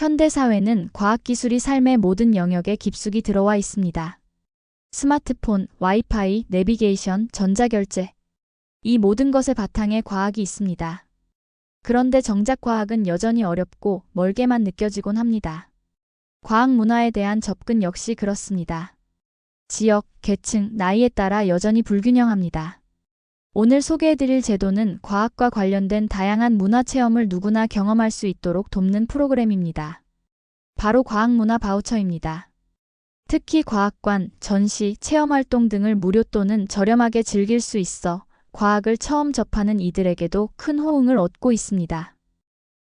현대 사회는 과학기술이 삶의 모든 영역에 깊숙이 들어와 있습니다. 스마트폰, 와이파이, 내비게이션, 전자결제. 이 모든 것의 바탕에 과학이 있습니다. 그런데 정작 과학은 여전히 어렵고 멀게만 느껴지곤 합니다. 과학 문화에 대한 접근 역시 그렇습니다. 지역, 계층, 나이에 따라 여전히 불균형합니다. 오늘 소개해드릴 제도는 과학과 관련된 다양한 문화 체험을 누구나 경험할 수 있도록 돕는 프로그램입니다. 바로 과학문화 바우처입니다. 특히 과학관, 전시, 체험활동 등을 무료 또는 저렴하게 즐길 수 있어 과학을 처음 접하는 이들에게도 큰 호응을 얻고 있습니다.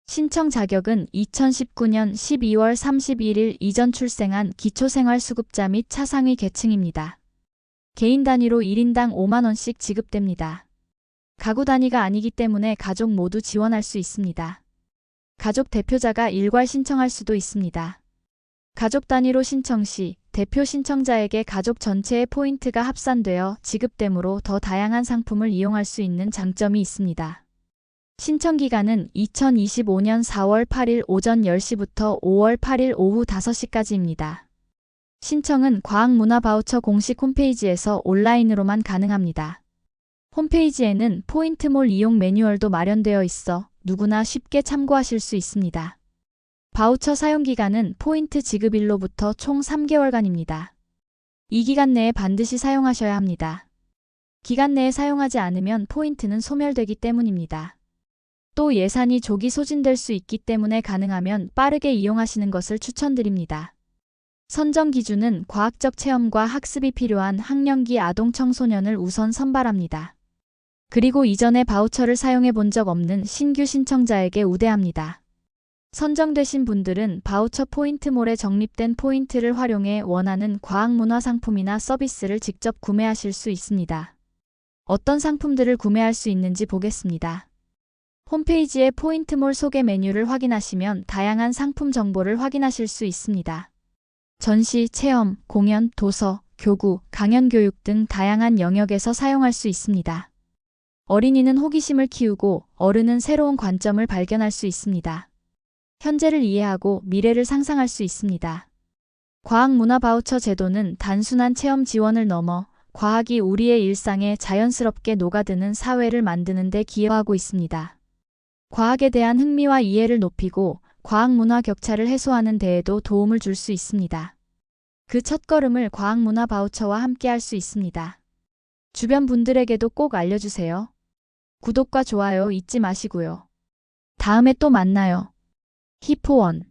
신청 자격은 2019년 12월 31일 이전 출생한 기초생활수급자 및 차상위 계층입니다. 개인 단위로 1인당 5만원씩 지급됩니다. 가구 단위가 아니기 때문에 가족 모두 지원할 수 있습니다. 가족 대표자가 일괄 신청할 수도 있습니다. 가족 단위로 신청 시 대표 신청자에게 가족 전체의 포인트가 합산되어 지급되므로 더 다양한 상품을 이용할 수 있는 장점이 있습니다. 신청 기간은 2025년 4월 8일 오전 10시부터 5월 8일 오후 5시까지입니다. 신청은 과학문화바우처 공식 홈페이지에서 온라인으로만 가능합니다. 홈페이지에는 포인트몰 이용 매뉴얼도 마련되어 있어 누구나 쉽게 참고하실 수 있습니다. 바우처 사용 기간은 포인트 지급일로부터 총 3개월간입니다. 이 기간 내에 반드시 사용하셔야 합니다. 기간 내에 사용하지 않으면 포인트는 소멸되기 때문입니다. 또 예산이 조기 소진될 수 있기 때문에 가능하면 빠르게 이용하시는 것을 추천드립니다. 선정 기준은 과학적 체험과 학습이 필요한 학령기 아동 청소년을 우선 선발합니다. 그리고 이전에 바우처를 사용해 본 적 없는 신규 신청자에게 우대합니다. 선정되신 분들은 바우처 포인트몰에 적립된 포인트를 활용해 원하는 과학문화 상품이나 서비스를 직접 구매하실 수 있습니다. 어떤 상품들을 구매할 수 있는지 보겠습니다. 홈페이지의 포인트몰 소개 메뉴를 확인하시면 다양한 상품 정보를 확인하실 수 있습니다. 전시, 체험, 공연, 도서, 교구, 강연 교육 등 다양한 영역에서 사용할 수 있습니다. 어린이는 호기심을 키우고 어른은 새로운 관점을 발견할 수 있습니다. 현재를 이해하고 미래를 상상할 수 있습니다. 과학문화 바우처 제도는 단순한 체험 지원을 넘어 과학이 우리의 일상에 자연스럽게 녹아드는 사회를 만드는 데 기여하고 있습니다. 과학에 대한 흥미와 이해를 높이고 과학문화 격차를 해소하는 데에도 도움을 줄 수 있습니다. 그 첫걸음을 과학문화 바우처와 함께 할 수 있습니다. 주변 분들에게도 꼭 알려주세요. 구독과 좋아요 잊지 마시고요. 다음에 또 만나요. 히포원